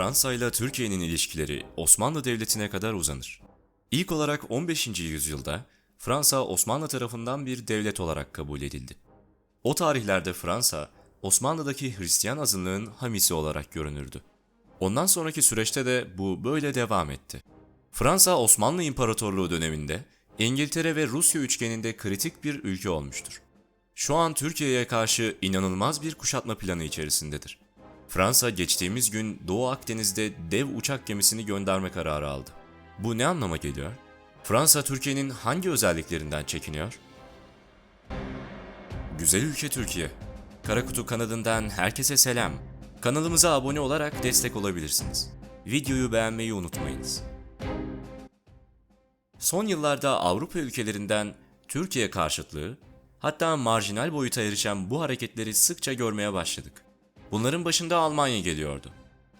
Fransa ile Türkiye'nin ilişkileri Osmanlı Devleti'ne kadar uzanır. İlk olarak 15. yüzyılda Fransa Osmanlı tarafından bir devlet olarak kabul edildi. O tarihlerde Fransa, Osmanlı'daki Hristiyan azınlığın hamisi olarak görünürdü. Ondan sonraki süreçte de bu böyle devam etti. Fransa Osmanlı İmparatorluğu döneminde İngiltere ve Rusya üçgeninde kritik bir ülke olmuştur. Şu an Türkiye'ye karşı inanılmaz bir kuşatma planı içerisindedir. Fransa geçtiğimiz gün Doğu Akdeniz'de dev uçak gemisini gönderme kararı aldı. Bu ne anlama geliyor? Fransa Türkiye'nin hangi özelliklerinden çekiniyor? Güzel ülke Türkiye. Karakutu kanadından herkese selam. Kanalımıza abone olarak destek olabilirsiniz. Videoyu beğenmeyi unutmayınız. Son yıllarda Avrupa ülkelerinden Türkiye karşıtlığı, hatta marjinal boyuta erişen bu hareketleri sıkça görmeye başladık. Bunların başında Almanya geliyordu.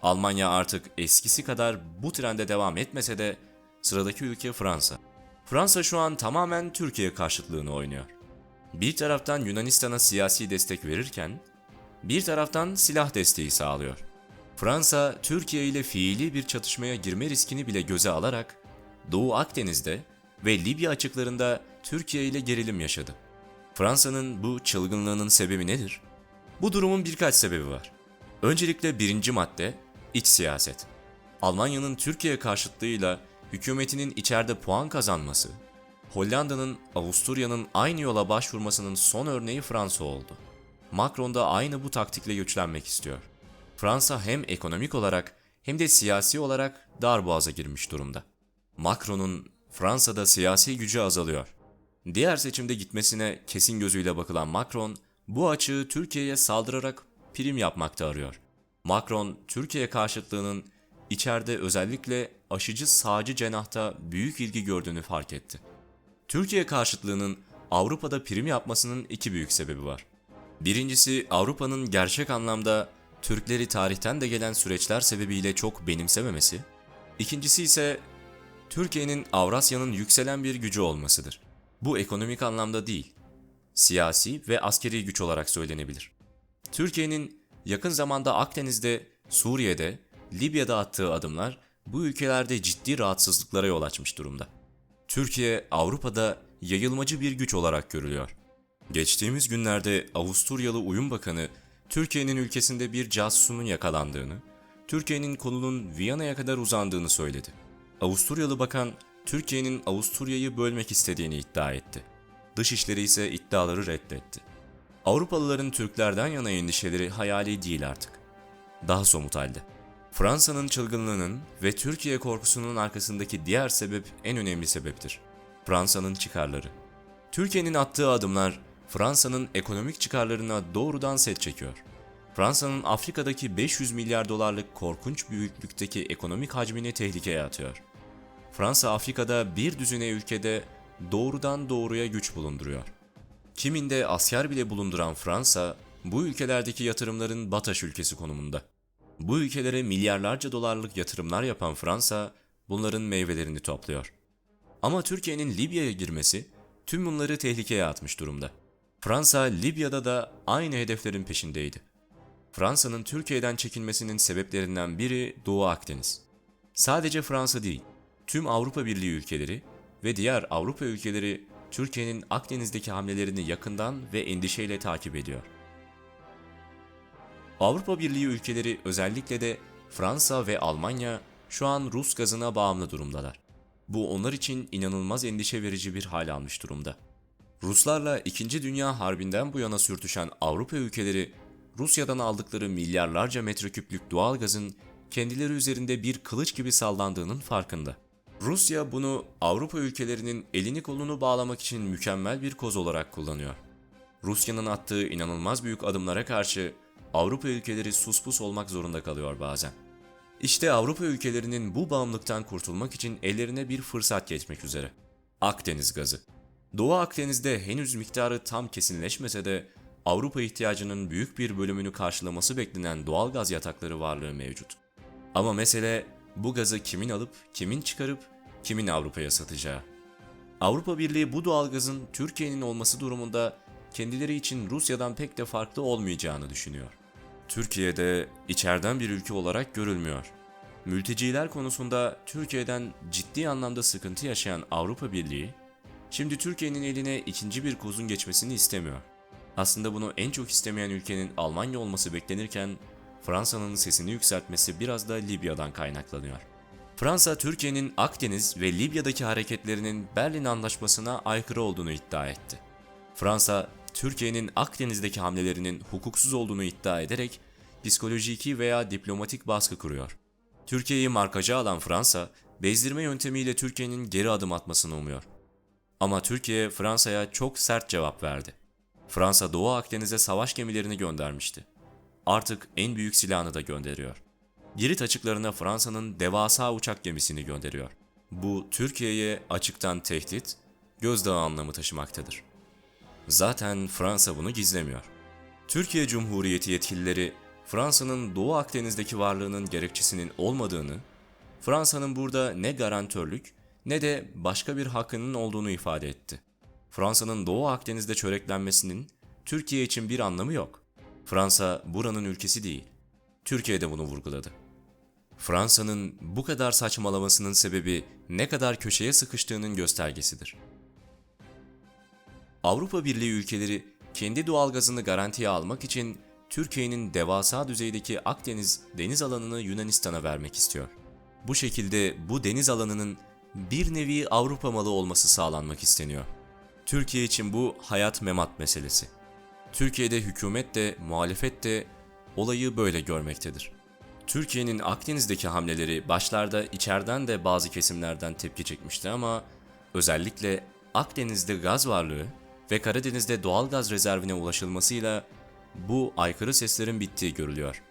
Almanya artık eskisi kadar bu trende devam etmese de sıradaki ülke Fransa. Fransa şu an tamamen Türkiye karşıtlığını oynuyor. Bir taraftan Yunanistan'a siyasi destek verirken, bir taraftan silah desteği sağlıyor. Fransa, Türkiye ile fiili bir çatışmaya girme riskini bile göze alarak Doğu Akdeniz'de ve Libya açıklarında Türkiye ile gerilim yaşadı. Fransa'nın bu çılgınlığının sebebi nedir? Bu durumun birkaç sebebi var. Öncelikle birinci madde, iç siyaset. Almanya'nın Türkiye karşıtlığıyla hükümetinin içeride puan kazanması, Hollanda'nın, Avusturya'nın aynı yola başvurmasının son örneği Fransa oldu. Macron da aynı bu taktikle güçlenmek istiyor. Fransa hem ekonomik olarak hem de siyasi olarak darboğaza girmiş durumda. Macron'un Fransa'da siyasi gücü azalıyor. Diğer seçimde gitmesine kesin gözüyle bakılan Macron, bu açığı Türkiye'ye saldırarak prim yapmakta arıyor. Macron, Türkiye karşıtlığının içeride özellikle aşıcı sağcı cenahta büyük ilgi gördüğünü fark etti. Türkiye karşıtlığının Avrupa'da prim yapmasının iki büyük sebebi var. Birincisi Avrupa'nın gerçek anlamda Türkleri tarihten de gelen süreçler sebebiyle çok benimsememesi. İkincisi ise Türkiye'nin Avrasya'nın yükselen bir gücü olmasıdır. Bu ekonomik anlamda değil, siyasi ve askeri güç olarak söylenebilir. Türkiye'nin yakın zamanda Akdeniz'de, Suriye'de, Libya'da attığı adımlar bu ülkelerde ciddi rahatsızlıklara yol açmış durumda. Türkiye Avrupa'da yayılmacı bir güç olarak görülüyor. Geçtiğimiz günlerde Avusturyalı Uyum Bakanı Türkiye'nin ülkesinde bir casusunun yakalandığını, Türkiye'nin kolunun Viyana'ya kadar uzandığını söyledi. Avusturyalı bakan Türkiye'nin Avusturya'yı bölmek istediğini iddia etti. Dışişleri ise iddiaları reddetti. Avrupalıların Türklerden yana endişeleri hayali değil artık. Daha somut halde. Fransa'nın çılgınlığının ve Türkiye korkusunun arkasındaki diğer sebep en önemli sebeptir. Fransa'nın çıkarları. Türkiye'nin attığı adımlar Fransa'nın ekonomik çıkarlarına doğrudan set çekiyor. Fransa'nın Afrika'daki 500 milyar dolarlık korkunç büyüklükteki ekonomik hacmini tehlikeye atıyor. Fransa Afrika'da bir düzine ülkede doğrudan doğruya güç bulunduruyor. Kiminde asker bile bulunduran Fransa, bu ülkelerdeki yatırımların bataş ülkesi konumunda. Bu ülkelere milyarlarca dolarlık yatırımlar yapan Fransa, bunların meyvelerini topluyor. Ama Türkiye'nin Libya'ya girmesi tüm bunları tehlikeye atmış durumda. Fransa, Libya'da da aynı hedeflerin peşindeydi. Fransa'nın Türkiye'den çekilmesinin sebeplerinden biri Doğu Akdeniz. Sadece Fransa değil, tüm Avrupa Birliği ülkeleri ve diğer Avrupa ülkeleri Türkiye'nin Akdeniz'deki hamlelerini yakından ve endişeyle takip ediyor. Avrupa Birliği ülkeleri özellikle de Fransa ve Almanya şu an Rus gazına bağımlı durumdalar. Bu onlar için inanılmaz endişe verici bir hal almış durumda. Ruslarla 2. Dünya Harbi'nden bu yana sürtüşen Avrupa ülkeleri Rusya'dan aldıkları milyarlarca metreküplük doğal gazın kendileri üzerinde bir kılıç gibi sallandığının farkında. Rusya bunu Avrupa ülkelerinin elini kolunu bağlamak için mükemmel bir koz olarak kullanıyor. Rusya'nın attığı inanılmaz büyük adımlara karşı Avrupa ülkeleri suspus olmak zorunda kalıyor bazen. İşte Avrupa ülkelerinin bu bağımlılıktan kurtulmak için ellerine bir fırsat geçmek üzere. Akdeniz gazı. Doğu Akdeniz'de henüz miktarı tam kesinleşmese de Avrupa ihtiyacının büyük bir bölümünü karşılaması beklenen doğal gaz yatakları varlığı mevcut. Ama mesele bu gazı kimin alıp, kimin çıkarıp, kimin Avrupa'ya satacağı. Avrupa Birliği bu doğalgazın Türkiye'nin olması durumunda kendileri için Rusya'dan pek de farklı olmayacağını düşünüyor. Türkiye'de içeriden bir ülke olarak görülmüyor. Mülteciler konusunda Türkiye'den ciddi anlamda sıkıntı yaşayan Avrupa Birliği, şimdi Türkiye'nin eline ikinci bir kozun geçmesini istemiyor. Aslında bunu en çok istemeyen ülkenin Almanya olması beklenirken Fransa'nın sesini yükseltmesi biraz da Libya'dan kaynaklanıyor. Fransa, Türkiye'nin Akdeniz ve Libya'daki hareketlerinin Berlin Anlaşması'na aykırı olduğunu iddia etti. Fransa, Türkiye'nin Akdeniz'deki hamlelerinin hukuksuz olduğunu iddia ederek psikolojiki veya diplomatik baskı kuruyor. Türkiye'yi markaja alan Fransa, bezdirme yöntemiyle Türkiye'nin geri adım atmasını umuyor. Ama Türkiye Fransa'ya çok sert cevap verdi. Fransa Doğu Akdeniz'e savaş gemilerini göndermişti. Artık en büyük silahını da gönderiyor. Girit açıklarına Fransa'nın devasa uçak gemisini gönderiyor. Bu Türkiye'ye açıktan tehdit, gözdağı anlamı taşımaktadır. Zaten Fransa bunu gizlemiyor. Türkiye Cumhuriyeti yetkilileri Fransa'nın Doğu Akdeniz'deki varlığının gerekçesinin olmadığını, Fransa'nın burada ne garantörlük ne de başka bir hakkının olduğunu ifade etti. Fransa'nın Doğu Akdeniz'de çöreklenmesinin Türkiye için bir anlamı yok. Fransa buranın ülkesi değil. Türkiye de bunu vurguladı. Fransa'nın bu kadar saçmalamasının sebebi ne kadar köşeye sıkıştığının göstergesidir. Avrupa Birliği ülkeleri kendi doğalgazını garantiye almak için Türkiye'nin devasa düzeydeki Akdeniz deniz alanını Yunanistan'a vermek istiyor. Bu şekilde bu deniz alanının bir nevi Avrupa malı olması sağlanmak isteniyor. Türkiye için bu hayat memat meselesi. Türkiye'de hükümet de muhalefet de olayı böyle görmektedir. Türkiye'nin Akdeniz'deki hamleleri başlarda içeriden de bazı kesimlerden tepki çekmişti ama özellikle Akdeniz'de gaz varlığı ve Karadeniz'de doğal gaz rezervine ulaşılmasıyla bu aykırı seslerin bittiği görülüyor.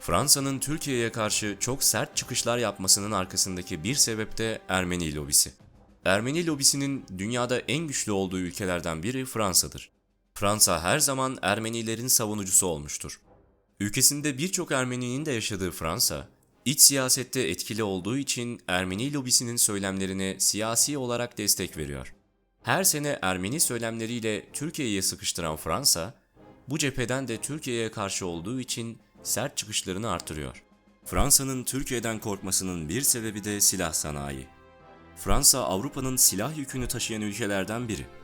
Fransa'nın Türkiye'ye karşı çok sert çıkışlar yapmasının arkasındaki bir sebep de Ermeni lobisi. Ermeni lobisinin dünyada en güçlü olduğu ülkelerden biri Fransa'dır. Fransa her zaman Ermenilerin savunucusu olmuştur. Ülkesinde birçok Ermeninin de yaşadığı Fransa, iç siyasette etkili olduğu için Ermeni lobisinin söylemlerine siyasi olarak destek veriyor. Her sene Ermeni söylemleriyle Türkiye'ye sıkıştıran Fransa, bu cepheden de Türkiye'ye karşı olduğu için sert çıkışlarını artırıyor. Fransa'nın Türkiye'den korkmasının bir sebebi de silah sanayi. Fransa Avrupa'nın silah yükünü taşıyan ülkelerden biri.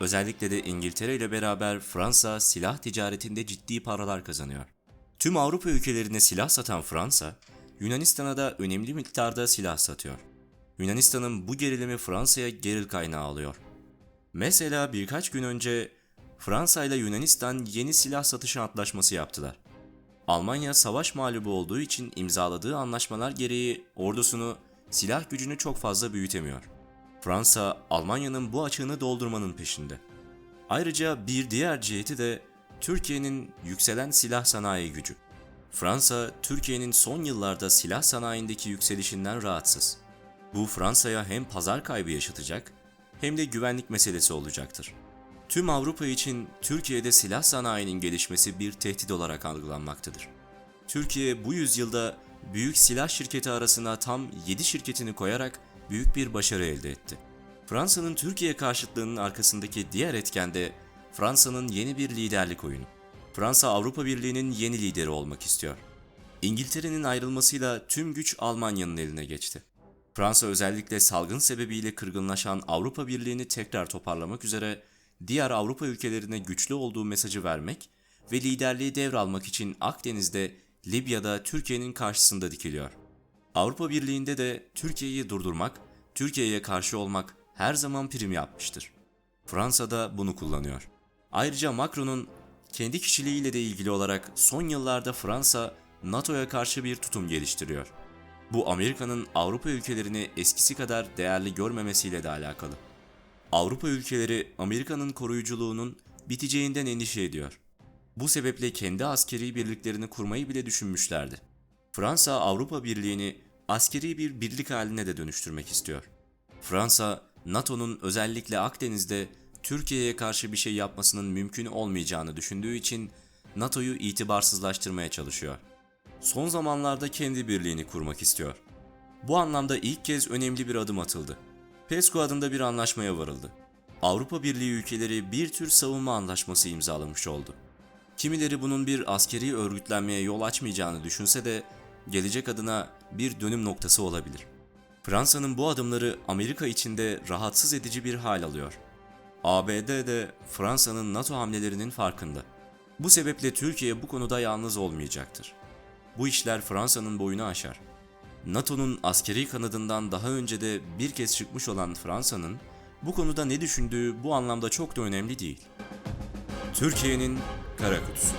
Özellikle de İngiltere ile beraber Fransa silah ticaretinde ciddi paralar kazanıyor. Tüm Avrupa ülkelerine silah satan Fransa, Yunanistan'a da önemli miktarda silah satıyor. Yunanistan'ın bu gerilimi Fransa'ya geril kaynağı alıyor. Mesela birkaç gün önce Fransa ile Yunanistan yeni silah satışı antlaşması yaptılar. Almanya savaş mağlubu olduğu için imzaladığı anlaşmalar gereği ordusunu, silah gücünü çok fazla büyütemiyor. Fransa, Almanya'nın bu açığını doldurmanın peşinde. Ayrıca bir diğer ciheti de Türkiye'nin yükselen silah sanayi gücü. Fransa, Türkiye'nin son yıllarda silah sanayindeki yükselişinden rahatsız. Bu Fransa'ya hem pazar kaybı yaşatacak hem de güvenlik meselesi olacaktır. Tüm Avrupa için Türkiye'de silah sanayinin gelişmesi bir tehdit olarak algılanmaktadır. Türkiye bu yüzyılda büyük silah şirketi arasına tam 7 şirketini koyarak büyük bir başarı elde etti. Fransa'nın Türkiye karşıtlığının arkasındaki diğer etken de Fransa'nın yeni bir liderlik oyunu. Fransa Avrupa Birliği'nin yeni lideri olmak istiyor. İngiltere'nin ayrılmasıyla tüm güç Almanya'nın eline geçti. Fransa özellikle salgın sebebiyle kırgınlaşan Avrupa Birliği'ni tekrar toparlamak üzere diğer Avrupa ülkelerine güçlü olduğu mesajı vermek ve liderliği devralmak için Akdeniz'de, Libya'da Türkiye'nin karşısında dikiliyor. Avrupa Birliği'nde de Türkiye'yi durdurmak, Türkiye'ye karşı olmak her zaman prim yapmıştır. Fransa da bunu kullanıyor. Ayrıca Macron'un kendi kişiliğiyle de ilgili olarak son yıllarda Fransa NATO'ya karşı bir tutum geliştiriyor. Bu Amerika'nın Avrupa ülkelerini eskisi kadar değerli görmemesiyle de alakalı. Avrupa ülkeleri Amerika'nın koruyuculuğunun biteceğinden endişe ediyor. Bu sebeple kendi askeri birliklerini kurmayı bile düşünmüşlerdi. Fransa Avrupa Birliği'ni askeri bir birlik haline de dönüştürmek istiyor. Fransa, NATO'nun özellikle Akdeniz'de Türkiye'ye karşı bir şey yapmasının mümkün olmayacağını düşündüğü için NATO'yu itibarsızlaştırmaya çalışıyor. Son zamanlarda kendi birliğini kurmak istiyor. Bu anlamda ilk kez önemli bir adım atıldı. PESCO adında bir anlaşmaya varıldı. Avrupa Birliği ülkeleri bir tür savunma anlaşması imzalamış oldu. Kimileri bunun bir askeri örgütlenmeye yol açmayacağını düşünse de gelecek adına bir dönüm noktası olabilir. Fransa'nın bu adımları Amerika içinde rahatsız edici bir hal alıyor. ABD de Fransa'nın NATO hamlelerinin farkında. Bu sebeple Türkiye bu konuda yalnız olmayacaktır. Bu işler Fransa'nın boyunu aşar. NATO'nun askeri kanadından daha önce de bir kez çıkmış olan Fransa'nın bu konuda ne düşündüğü bu anlamda çok da önemli değil. Türkiye'nin kara kutusu.